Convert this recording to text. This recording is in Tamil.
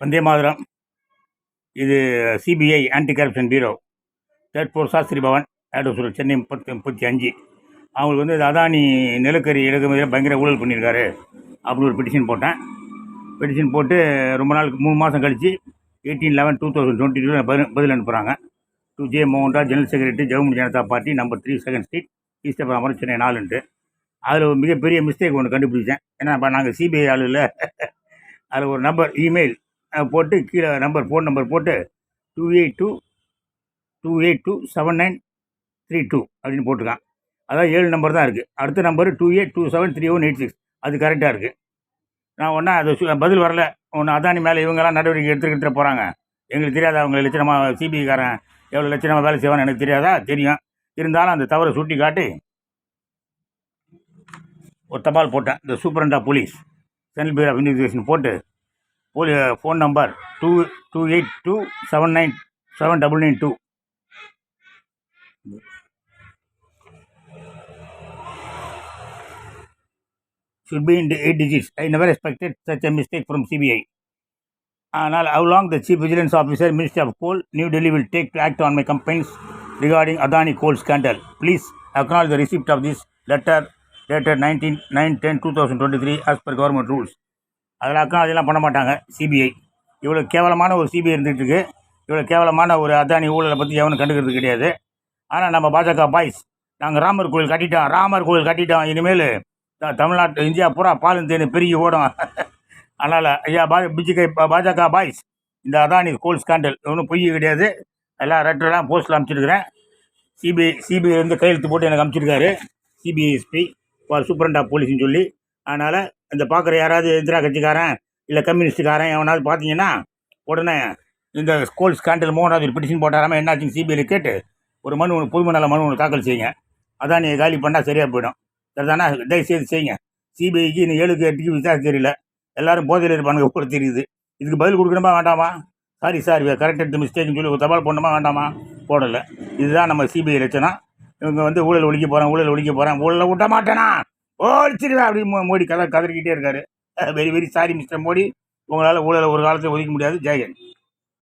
வந்தே மாதரம். இது CBI anti corruption bureau third floor Shastri Bhavan ஆடோசூர் Chennai முப்பத்தி முப்பத்தி அஞ்சு. அவங்களுக்கு வந்து அதானி நிலக்கரி இறக்குமதியில் பயங்கர ஊழல் பண்ணியிருக்காரு. அப்படின்னு ஒரு பெட்டிஷன் போட்டேன். பெட்டிஷன் போட்டு ரொம்ப நாளுக்கு மூணு மாதம் கழித்து eighteen eleven two thousand twenty two பதில் பதில் அனுப்புகிறாங்க to J Mohanraj general secretary ஜெகமுடி Janata party number three second street ஈஸ்டபுரம் Chennai நாலுன்ட்டு அதில் ஒரு மிகப்பெரிய மிஸ்டேக் ஒன்று கண்டுபிடிச்சேன். ஏன்னா இப்போ நாங்கள் சிபிஐ ஆளு இல்லை அதில் ஒரு நம்பர் இமெயில் போட்டு கீழே நம்பர் ஃபோன் நம்பர் போட்டு two eight two two eight two seven nine three two அப்படின்னு போட்டிருக்கான். அதான் ஏழு நம்பர் தான் இருக்குது அடுத்த number two eight two seven three one eight six அது கரெக்டாக இருக்குது நான் ஒன்றா அது சு- பதில் வரல. ஒன்று அதானி மேலே இவங்கெல்லாம் நடவடிக்கை எடுத்துக்கிட்டு போகிறாங்க எங்களுக்கு தெரியாதா. அவங்க லட்சணமாக சிபிஐக்காரன் எவ்வளோ லட்சணமாக வேலை செய்வான்னு எனக்கு தெரியாதா? தெரியும். இருந்தாலும் அந்த தவறை சுட்டி காட்டி ஒரு தபால் போட்டேன். இந்த சூப்பரண்டா police central bureau of investigation போட்டு போலி phone number two two eight two seven nine seven double nine two should be in the eight digits. I never expected such a mistake from CBI. ஆனால் how long the chief vigilance officer ministry of coal new delhi will take to act on my complaints regarding adani coal scandal please acknowledge the receipt of this letter dated 19 9 10 2023 as per government rules அதில் அதெல்லாம் பண்ண மாட்டாங்க சிபிஐ இவ்வளோ கேவலமான ஒரு சிபிஐ இருந்துகிட்ருக்கு. இவ்வளோ கேவலமான ஒரு அதானி ஊழலை பற்றி எவனும் கண்டுக்கிறது கிடையாது. ஆனால் நம்ம பாஜக பாய்ஸ் நாங்கள் ராமர் கோயில் கட்டிட்டோம் ராமர் கோயில் கட்டிட்டோம். இனிமேல் தமிழ்நாட்டு இந்தியா பூரா பாலும் தேனி பெருகி ஓடும். அதனால் ஐயா பா பிஜிகை பாஜக பாய்ஸ் இந்த அதானி கோல் ஸ்கேண்டல் ஒன்றும் பொய் கிடையாது. எல்லா ரெட்டெல்லாம் போஸ்ட்டில் அனுப்பிச்சிருக்கிறேன் சிபிஐ சிபிஐ வந்து கையெழுத்து போட்டு எனக்கு அனுப்பிச்சிருக்காரு சிபிஐஎஸ்பி சூப்பரண்ட் ஆஃப் போலீஸ்னு சொல்லி. அதனால் இந்த பார்க்குற யாராவது இந்திரா கட்சிக்காரன் இல்லை கம்யூனிஸ்டுக்காரன் எவனாவது பார்த்தீங்கன்னா உடனே இந்த ஸ்கூல் ஸ்கேண்டல் மோகனாவது பிடிஷன் போட்டாராம என்னாச்சுன்னு சிபிஐயில் கேட்டு ஒரு மனு ஒன்று பொதும மனு ஒன்று தாக்கல் செய்யுங்க. அதான் நீங்கள் காலி பண்ணால் சரியாக போயிடும். சரிதானா? தயவுசெய்து செய்யுங்க. சிபிஐக்கு இன்னும் ஏழுக்கு எட்டுக்கு விசாரிச்சு தெரியல. எல்லாரும் போதையில் இருப்பானுங்க போல தெரியுது. இதுக்கு பதில் கொடுக்கணுமா வேண்டாமா? சாரி சார் கரெக்ட் எடுத்து மிஸ்டேக்னு சொல்லி தபால் போடணுமா வேண்டாமா? போடலை. இதுதான் நம்ம சிபிஐ லட்சணம். இவங்க வந்து ஊழல் ஒழிக்க போகிறேன் ஊழல் ஒழிக்க போகிறேன் ஊழலை விட்ட மாட்டேனா? ஓடிச்சிருவேன் அப்படி மோடி கதை கதறிக்கிட்டே இருக்காரு. Very very sorry mister Modi. உங்களால் ஊழலை ஒரு காலத்தில் ஒதுக்க முடியாது. ஜெயகன்